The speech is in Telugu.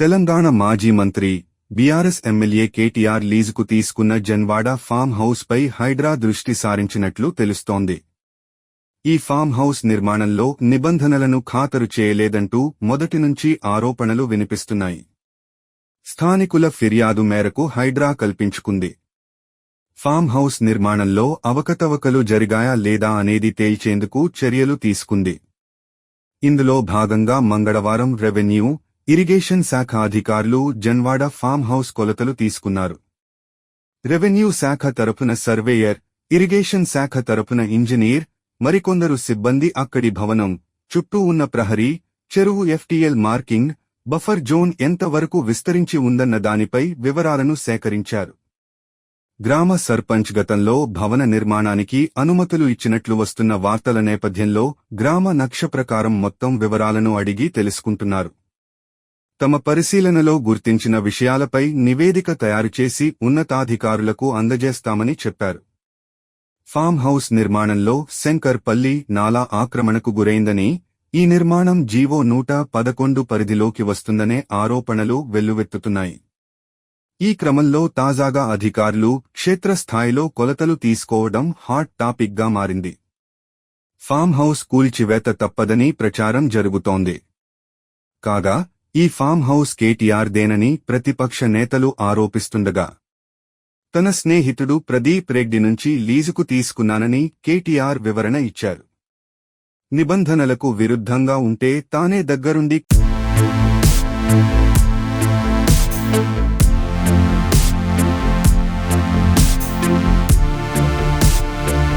తెలంగాణ మాజీ మంత్రి బీఆర్ఎస్ ఎమ్మెల్యే కేటీఆర్ లీజుకు తీసుకున్న జన్వాడ ఫామ్ హౌస్ పై హైడ్రా దృష్టి సారించినట్లు తెలుస్తోంది. ఈ ఫామ్ హౌస్ నిర్మాణంలో నిబంధనలను ఖాతరు చేయలేదంటూ మొదటి నుంచి ఆరోపణలు వినిపిస్తున్నాయి. స్థానికుల ఫిర్యాదు మేరకు హైడ్రా కల్పించుకుంది. ఫామ్ హౌస్ నిర్మాణంలో అవకతవకలు జరిగాయా లేదా అనేది తేల్చేందుకు చర్యలు తీసుకుంది. ఇందులో భాగంగా మంగళవారం రెవెన్యూ ఇరిగేషన్ శాఖ అధికారులు జన్వాడ ఫామ్ హౌస్ కొలతలు తీసుకున్నారు. రెవెన్యూ శాఖ తరపున సర్వేయర్ ఇరిగేషన్ శాఖ తరపున ఇంజనీర్ మరికొందరు సిబ్బంది అక్కడి భవనం చుట్టూ ఉన్న ప్రహరీ చెరువు ఎఫ్టీఎల్ మార్కింగ్ బఫర్ జోన్ ఎంతవరకు విస్తరించి ఉందన్న దానిపై వివరాలను సేకరించారు. గ్రామ సర్పంచ్ గతంలో భవన నిర్మాణానికి అనుమతులు ఇచ్చినట్లు వస్తున్న వార్తల నేపథ్యంలో గ్రామ నక్ష ప్రకారం మొత్తం వివరాలను అడిగి తెలుసుకుంటున్నారు. తమ పరిశీలనలో గుర్తించిన విషయాలపై నివేదిక తయారుచేసి ఉన్నతాధికారులకు అందజేస్తామని చెప్పారు. ఫామ్ హౌస్ నిర్మాణంలో శంకర్ పల్లి నాలా ఆక్రమణకు గురైందని ఈ నిర్మాణం జీవో నూట పదకొండు పరిధిలోకి వస్తుందనే ఆరోపణలు వెల్లువెత్తుతున్నాయి. ఈ క్రమంలో తాజాగా అధికారులు క్షేత్రస్థాయిలో కొలతలు తీసుకోవడం హాట్ టాపిక్గా మారింది. ఫామ్ హౌస్ కూల్చివేత తప్పదని ప్రచారం జరుగుతోంది. కాగా ఈ ఫామ్ హౌస్ కేటీఆర్ దేనని ప్రతిపక్ష నేతలు ఆరోపిస్తుండగా తన స్నేహితుడు ప్రదీప్ రెడ్డి నుంచి లీజుకు తీసుకున్నానని కేటీఆర్ వివరణ ఇచ్చారు. నిబంధనలకు విరుద్ధంగా ఉంటే తానే దగ్గరుండి